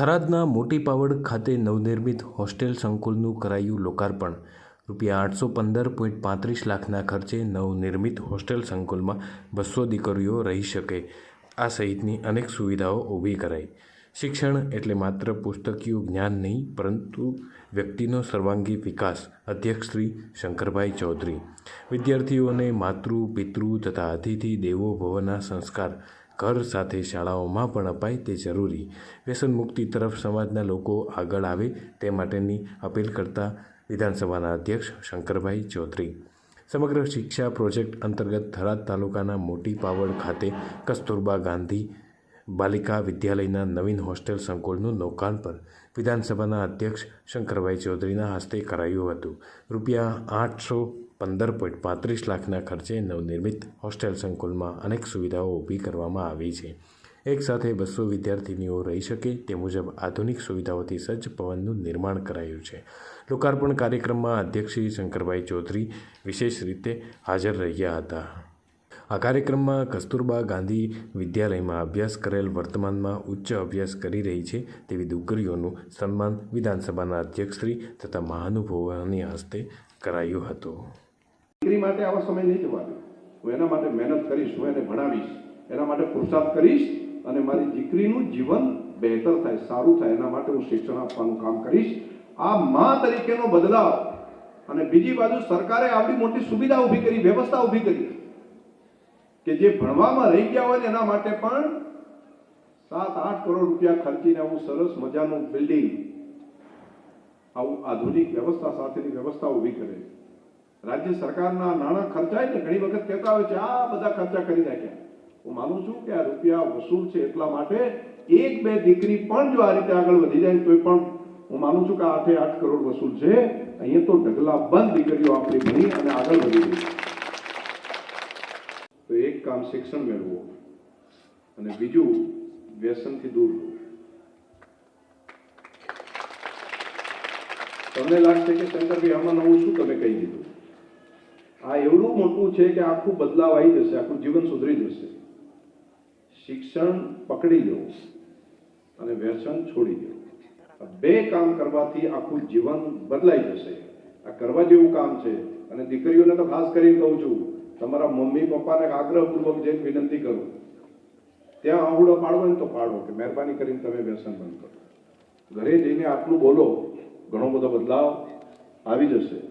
થરાદના મોટી પાવડ ખાતે નવનિર્મિત હોસ્ટેલ સંકુલનું કરાયું લોકાર્પણ. રૂપિયા આઠસો પંદર પોઈન્ટ પાંત્રીસ લાખના ખર્ચે નવનિર્મિત હોસ્ટેલ સંકુલમાં બસો દીકરીઓ રહી શકે. આ સહિતની અનેક સુવિધાઓ ઊભી કરાઈ. શિક્ષણ એટલે માત્ર પુસ્તકીયું જ્ઞાન નહીં, પરંતુ વ્યક્તિનો સર્વાંગી વિકાસ, અધ્યક્ષ શ્રી શંકરભાઈ ચૌધરી. વિદ્યાર્થીઓને માતૃ, પિતૃ તથા અતિથિ દેવો ભવના સંસ્કાર ઘર સાથે શાળાઓમાં પણ અપાય તે જરૂરી. વ્યસન મુક્તિ તરફ સમાજના લોકો આગળ આવે તે માટેની અપીલ કરતા વિધાનસભાના અધ્યક્ષ શંકરભાઈ ચૌધરી. સમગ્ર શિક્ષા પ્રોજેક્ટ અંતર્ગત થરાદ તાલુકાના મોટી પાવડ ખાતે કસ્તુરબા ગાંધી બાલિકા વિદ્યાલયના નવીન હોસ્ટેલ સંકુલનું લોકાર્પણ વિધાનસભાના અધ્યક્ષ શંકરભાઈ ચૌધરીના હસ્તે કરાયું હતું. રૂપિયા આઠસો પંદર પોઈન્ટ પાંત્રીસ લાખના ખર્ચે નવનિર્મિત હોસ્ટેલ સંકુલમાં અનેક સુવિધાઓ ઊભી કરવામાં આવી છે. એક સાથે બસો વિદ્યાર્થીનીઓ રહી શકે તે મુજબ આધુનિક સુવિધાઓથી સજ્જ ભવનનું નિર્માણ કરાયું છે. લોકાર્પણ કાર્યક્રમમાં અધ્યક્ષ શ્રી શંકરભાઈ ચૌધરી વિશેષ રીતે હાજર રહ્યા હતા. આ કાર્યક્રમમાં કસ્તુરબા ગાંધી વિદ્યાલયમાં અભ્યાસ કરેલ વર્તમાનમાં ઉચ્ચ અભ્યાસ કરી રહી છે તેવી દીકરીઓનું સન્માન વિધાનસભાના અધ્યક્ષશ્રી તથા મહાનુભાવોની હસ્તે કરાયું હતું. દીકરી માટે આવા સમય નહીં જવા હું એના માટે મહેનત કરીશ, હું એને ભણાવીશ. એના માટે પુરુષાર્થ કરીશ અને મારી દીકરીનું જીવન બહેતર થાય, સારું થાય. એના માટે હું શિક્ષણ આપવાનું કામ કરીશ. આ મા તરીકેનો બદલાવ. અને બીજી બાજુ સરકારે આવડી મોટી સુવિધા ઊભી કરી, વ્યવસ્થા ઊભી કરી. કે જે ભણવામાં રહી ગયા હોય એના માટે પણ સાત, આઠ કરોડ રૂપિયા ખર્ચીને આવું સરસ મજાનું બિલ્ડિંગ આવું આધુનિક વ્યવસ્થા સાથેની વ્યવસ્થા ઊભી કરે. રાજ્ય સરકારના નાણાં ખર્ચાય ને ઘણી વખત કહેતા હોય છે, આ બધા ખર્ચા કરી નાખ્યા. હું માનું છું કે આ રૂપિયા વસૂલ છે એટલા માટે એક, બે દીકરી પણ જો આ રીતે આગળ વધી જાય તો પણ હું માનું છું કે આઠે આઠ કરોડ વસૂલ છે. અહીંયા તો ઢગલા બંધ દીકરીઓ આપણી ભણી અને આગળ વધી ગઈ તો એક કામ શિક્ષણ મેળવો અને બીજું વ્યસનથી દૂર રહો. તમને લાગશે કે શંકરભાઈ, આમાં નવું શું તમે કહી દીધું? આ એવડું મોટું છે કે આખું બદલાવ આવી જશે, આખું જીવન સુધરી જશે. શિક્ષણ પકડી લો અને વ્યસન છોડી દો. બે કામ કરવાથી આખું જીવન બદલાઈ જશે. આ કરવા જેવું કામ છે. અને દીકરીઓને તો ખાસ કરીને કહું છું તમારા મમ્મી, પપ્પાને આગ્રહપૂર્વક જઈને વિનંતી કરું. ત્યાં આવડો પાડવો ને તો પાડો, કે મહેરબાની કરીને તમે વ્યસન બંધ કરો. ઘરે જઈને આટલું બોલો, ઘણો બધો બદલાવ આવી જશે.